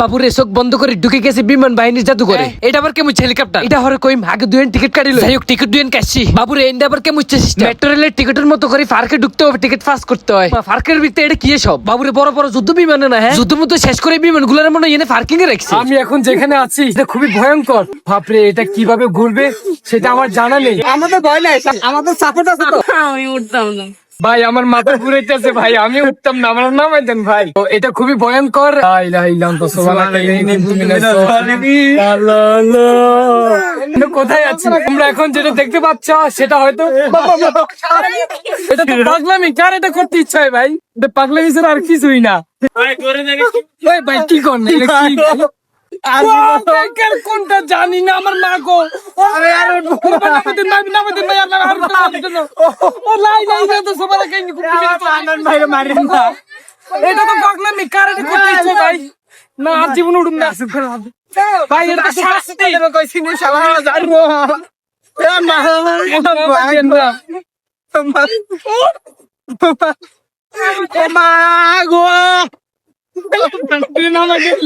বাবুরে চোখ বন্ধ করে ঢুকে গেছে বিমান বাহিনীর জাদু করে। এটা আবার কেমন হেলিকপ্টার এটা হরে কইম আগে দুয়েন টিকিট কাটিল যাই হোক টিকিট দুয়েন কাটছি। বাবুরে এন্ড আবার কেমন সিস্টেম মেট্রো রেলের টিকিটের মতো করে ফার্কে ঢুকতে হবে টিকিট পাস করতে হয়। ফার্কের ভিতরে এটা কি সব বাবুরে বড় বড় যুদ্ধ বিমানে না হ্যাঁ? যুদ্ধ মতো শেষ করে বিমানগুলার মনে হয় এনে পার্কিং এ রাখছি। আমি এখন যেখানে আছি এটা খুবই ভয়ঙ্কর। বাপরে এটা কীভাবে ঘুরবে সেটা আমার জানা নেই। আমাদের ভয় নাই আমাদের সাপোর্ট আছে তো। আমি উঠতাম না। ভাই আমার মাথা ঘুরেছে ভাই আমি উঠতাম না আমার নামাই দেন ভাই। তো এটা খুবই ভয়ঙ্কর। কোথায় আছি? তোমরা এখন যেটা দেখতে পাচ্ছ সেটা হয়তো এটা তো পাগলামি কার এটা করতে ইচ্ছা হয় ভাই? পাগলামি ছাড়া আর কিছুই না। ওই ভাই কি কর কোনটা জানি না আমার মা গো। আরে আরে ও লাই লাই না তো সবার আগে আনন্দ ভাই মারেন না এটা তো পাগলামি কার এটা করতে ইচ্ছে ভাই? না আর জীবন উড়ুম না। ভাই এটা শাস্তি। কইছি নি শালা জানো এ মা মা গো।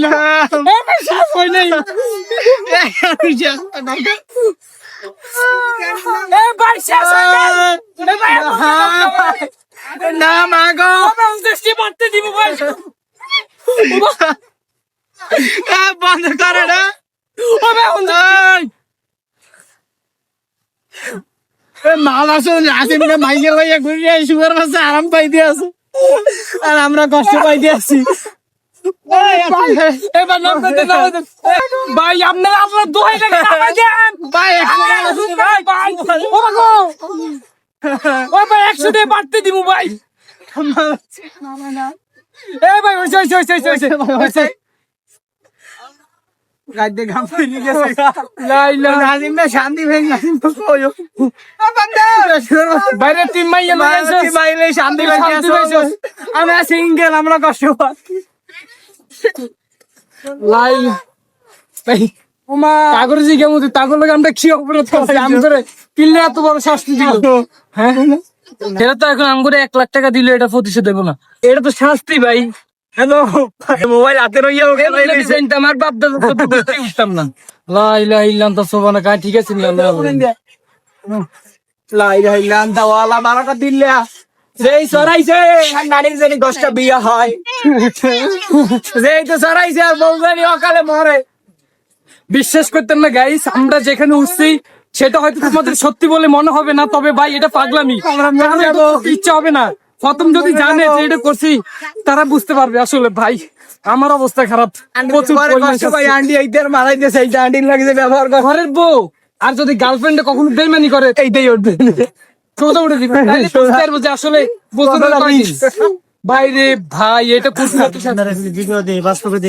না। এ ভাই শ্বাস নাই। এ ভাই শ্বাস নাই। এ ভাই না মা গো আমি দৃষ্টি মারতে দিব বন্ধ করে না মালা শুন মাইকে লইয়া ঘুরিয়ে সুগার মাসে আরাম পাইতে আছে আর আমরা কষ্ট পাইতে আছি ভাই আপনারা আপনার দোহাই দেন। ভাই ভাই। ভাই। ও ভাই একশো দিয়ে বাড়তে দিব ভাই। এ ভাই গেছে। নাজিম না শান্তি নাজিম তো বাইরে টিম মাইয়া লাগাইছে মাইলে শান্তি পাইছস। আমরা সিঙ্গেল আমরা কষ্ট পাচ্ছি। লাই তাগর জি কেমন তাগর লাগে আমরা কি অপরাধ করছি? আমি করে কিনলে এত বড় শাস্তি দিল। হ্যাঁ? এটা তো এখন আম করে এক লাখ টাকা দিলে এটা প্রতিশোধ দেবো না। এটা তো শাস্তি ভাই। হ্যালো মোবাইল হাতে রইয়া ওকে আমার বাপ দাদা তো তো বুঝতেই উঠতাম না। লা ইলাহা ইল্লাল্লাহ সুবহানাকা ঠিক আছে লাই লাই লান দাওয়ালা বারাকা দিল্লা। যেই সরাইছে আর জানি দশটা বিয়া হয়। যেই তো সরাইছে আর বউ জানি অকালে মরে। বিশ্বাস করতেন না গাইস আমরা যেখানে উঠছি সেটা হয়তো তোমাদের সত্যি বলে মনে হবে না তবে ভাই এটা পাগলামি। ইচ্ছা হবে না। প্রথম যদি জানে যে এটা করছি তারা বুঝতে পারবে আসলে ভাই আমার অবস্থা খারাপ। ঘরের বউ আর যদি গার্লফ্রেন্ড কখনো বেমানি করে এইটাই উঠবে সোজা উঠে আসলে বাইরে ভাই এটা করতে